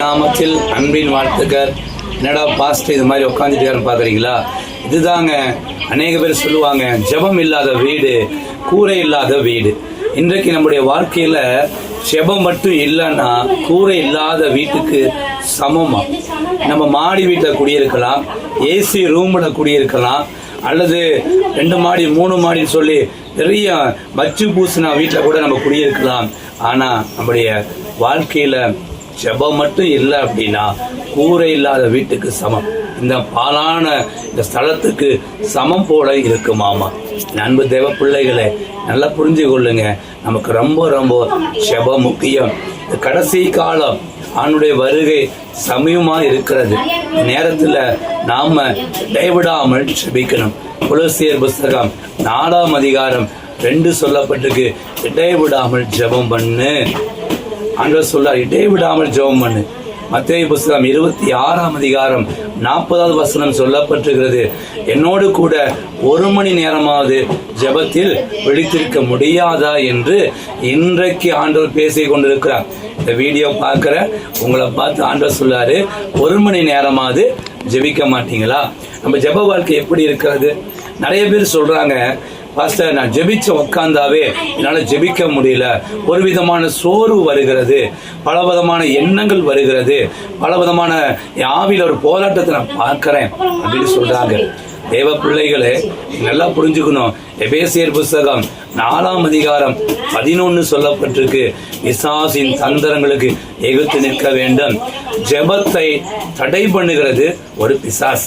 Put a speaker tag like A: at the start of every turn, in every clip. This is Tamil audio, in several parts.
A: நாமத்தில் அன்பின் வாழ்த்துக்கள். என்னடா பாஸ்ட் இது மாதிரி உட்காந்துட்டு பார்க்குறீங்களா? இதுதாங்க. அநேக பேர் சொல்லுவாங்க ஜெபம் இல்லாத வீடு கூரை இல்லாத வீடு. இன்றைக்கு நம்முடைய வாழ்க்கையில் ஜெபம் மட்டும் இல்லைன்னா கூரை இல்லாத வீட்டுக்கு சமமாக நம்ம மாடி வீட்டில் குடியிருக்கலாம் ஏசி ரூமில் குடியிருக்கலாம் அல்லது ரெண்டு மாடி மூணு மாடின்னு சொல்லி பெரிய மச்சு பூசினா வீட்டில் கூட நம்ம குடியிருக்கலாம். ஆனால் நம்முடைய வாழ்க்கையில் ஜெபம் மட்டும் இல்லை அப்படின்னா கூரை இல்லாத வீட்டுக்கு சமம். இந்த பாலான இந்த ஸ்தலத்துக்கு சமம் போல இருக்கு மாமா நண்பு தேவ பிள்ளைகளை நல்லா புரிஞ்சு கொள்ளுங்க. நமக்கு ரொம்ப ரொம்ப ஜெபம் முக்கியம். கடைசி காலம் ஆணுடைய வருகை சமயமா இருக்கிறது. நேரத்துல நாம இடைவிடாமல் ஜெபிக்கணும். புலசியர் புஸ்தகம் நாலாம் அதிகாரம் ரெண்டு சொல்லப்பட்டிருக்கு. இடைவிடாமல் ஜெபம் பண்ணு. ஆண்டவர் சொல்றார் இடைவிடாமல் ஜெபம் பண்ணு. மத்திய புஸ்தகம் இருபத்தி ஆறாம் அதிகாரம் நாற்பதாவது வசனம் சொல்லப்பட்டிருக்கிறது. என்னோடு கூட ஒரு மணி நேரமாவது ஜெபத்தில் விழித்திருக்க முடியாதா என்று இன்றைக்கு ஆண்டவர் பேசி கொண்டிருக்கிறார். இந்த வீடியோ பார்க்குற உங்களை பார்த்து ஆண்டவர் சொல்லாரு ஒரு மணி நேரமாவது ஜெபிக்க மாட்டீங்களா? நம்ம ஜெப வாழ்க்கை எப்படி இருக்கிறது? நிறைய பேர் சொல்றாங்க பாஸ்டர் நான் ஜெபிச்ச உட்காந்தாவே என்னால் ஜெபிக்க முடியல. ஒரு விதமான சோர்வு வருகிறது. பல விதமான எண்ணங்கள் வருகிறது. பல விதமான ஆவியில் ஒரு போராட்டத்தை நான் பார்க்குறேன் அப்படின்னு சொல்றாங்க. தேவ பிள்ளைகளே நல்லா புரிஞ்சுக்கணும். எபேசியர் புஸ்தகம் நாலாம் அதிகாரம் பதினொன்னு சொல்லப்பட்டிருக்கு. விசாசின் தந்திரங்களுக்கு எகுத்து நிற்க வேண்டும். ஜெபத்தை தடை பண்ணுகிறது ஒரு பிசாஸ்.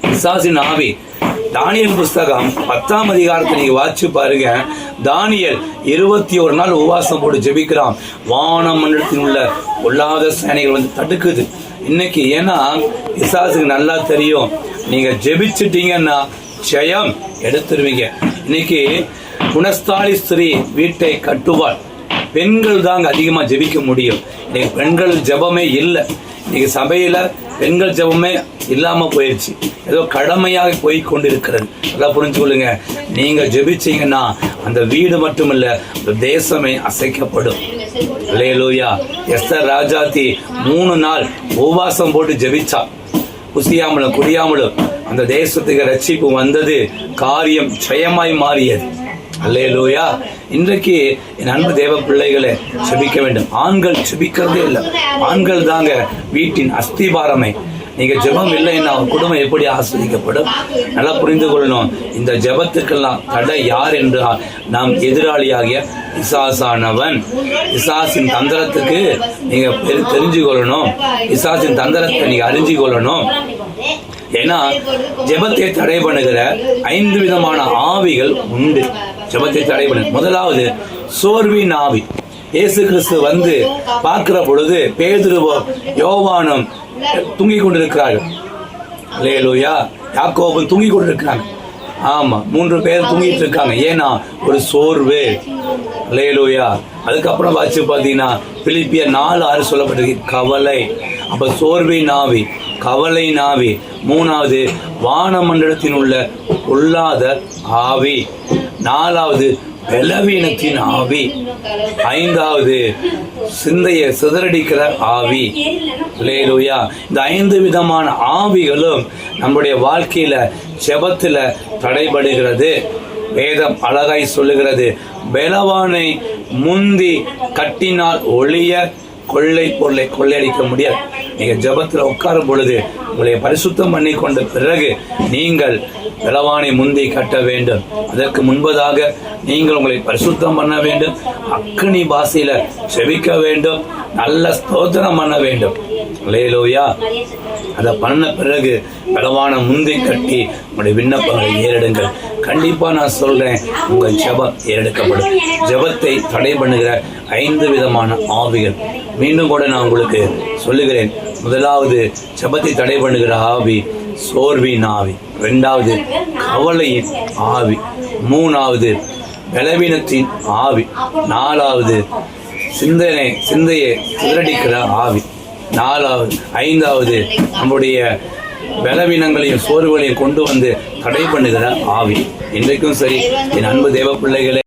A: பிசாசின் ஆவி. தானியல் புஸ்தகம் பத்தாம் அதிகாரத்தை நீங்க வாசிச்சு பாருங்க. தானியல் இருபத்தி ஒரு நாள் உபவாசம் போட்டு ஜெபிக்கிறான். வான மண்டலத்தில் உள்ள பொல்லாத சேனைகள் வந்து தடுக்குது. இன்னைக்கு ஏன்னா விசாசுக்கு நல்லா தெரியும். நீங்க ஜெபிச்சிட்டீங்கன்னா ஜெயம் எடுத்துருவீங்க. இன்னைக்கு குணஸ்தாலி ஸ்திரீ வீட்டை கட்டுவாள். பெண்கள் தாங்க அதிகமாக ஜெபிக்க முடியும். இன்னைக்கு பெண்கள் ஜெபமே இல்லை. இன்னைக்கு சபையில் பெண்கள் ஜெபமே இல்லாம போயிடுச்சு ஏதோ கடமையாக போய் கொண்டிருக்கிறது அதான் புரிஞ்சுக்கொள்ளுங்க நீங்க ஜெபிச்சீங்கன்னா அந்த வீடு மட்டுமல்ல தேசமே அசைக்கப்படும். லேலூயா எஸ்தர் ராஜாத்தி மூணு நாள் உபவாசம் போட்டு ஜெபிச்சா. குசியாமலும் குடியாமலும் அந்த தேசத்துக்கு ரட்சிப்பு வந்தது காரியம் ஜெயமாய் மாறியது. அல்லேலூயா. இன்றைக்கு என் அன்பு தேவ பிள்ளைகளை செபிக்க வேண்டும். ஆண்கள் செபிக்கிறதே இல்லை. ஆண்கள் தாங்க வீட்டின் அஸ்திபாரமே. நீங்க ஜெபம் இல்லைன்னா உங்க குடும்பம் எப்படி ஆஸ்வதிக்கப்படும்? நல்லா புரிந்து கொள்ளணும். இந்த ஜெபத்துக்கெல்லாம் தடை யார் என்றால் நாம் எதிராளியாகிய பிசாசானவன். பிசாசின் தந்திரத்துக்கு நீங்க பெரு- தெரிஞ்சு கொள்ளணும் பிசாசின் தந்திரத்தை நீங்க அறிஞ்சு கொள்ளணும் ஏன்னா ஜெபத்தை தடை பண்ணுகிற ஐந்து விதமான ஆவிகள் உண்டு. ஜபத்தை தடை பண்ணு முதலாவது சோர்வின் ஆவி. இயேசு கிறிஸ்து வந்து பார்க்கிற பொழுது பேதுருவோ யோவானும் தூங்கிக் கொண்டிருக்கிறார்கள். லேலூயா யாக்கோபும் தூங்கிக் கொண்டிருக்கிறாங்க. ஆமாம் மூன்று பேர் தூங்கிட்டு இருக்காங்க. ஏன்னா ஒரு சோர்வு. லேலூயா அதுக்கப்புறம் வச்சு பார்த்தீங்கன்னா பிலிப்பிய நாலு ஆறு சொல்லப்பட்டிருக்கு. கவலை. அப்போ சோர்வை நாவி கவலை நாவி மூணாவது வானமண்டலத்தின் உள்ள உள்ளாத ஆவி. நாலாவது பலவீனத்தின் ஆவி. ஐந்தாவது சிந்தையை சிதறடிக்கிற ஆவி. லேலுயா இந்த ஐந்து விதமான ஆவிகளும் நம்முடைய வாழ்க்கையில செபத்துல தடைபடுகிறது. வேதம் அழகாய் சொல்லுகிறது. பலவானை முந்தி கட்டினால் ஒளிய கொள்ளை பொருளை கொள்ளையடிக்க முடியாது. நீங்கள் ஜபத்தில் உட்காரும் பொழுது உங்களை பரிசுத்தம் பண்ணி கொண்ட பிறகு நீங்கள் விளவானை முந்தி கட்ட வேண்டும். அதற்கு முன்பதாக நீங்கள் உங்களை பரிசுத்தம் பண்ண வேண்டும். அக்னி பாசையில் செவிக்க வேண்டும். நல்ல ஸ்தோத்திரம் பண்ண வேண்டும். லேலோயா அதை பண்ண பிறகு பலவான முந்தி கட்டி உங்களுடைய விண்ணப்பங்களை ஏறெடுங்கள். கண்டிப்பாக நான் சொல்கிறேன் உங்கள் ஜெபம் ஏறெடுக்கப்படும். ஜெபத்தை தடை பண்ணுகிற ஐந்து விதமான ஆவிகள். மீண்டும் கூட நான் உங்களுக்கு சொல்லுகிறேன். முதலாவது ஜெபத்தை தடை பண்ணுகிற ஆவி சோர்வின் ஆவி. ரெண்டாவது கவலையின் ஆவி. மூணாவது பலவீனத்தின் ஆவி. நாலாவது சிந்தனை சிந்தையை சிதறடிக்கிற ஆவி. நாலாவது ஐந்தாவது நம்முடைய பலவீனங்களையும் சோர்வுகளையும் கொண்டு வந்து தடை பண்ணுகிற ஆவி. இன்றைக்கும் சரி என் அன்பு தேவ பிள்ளைகளே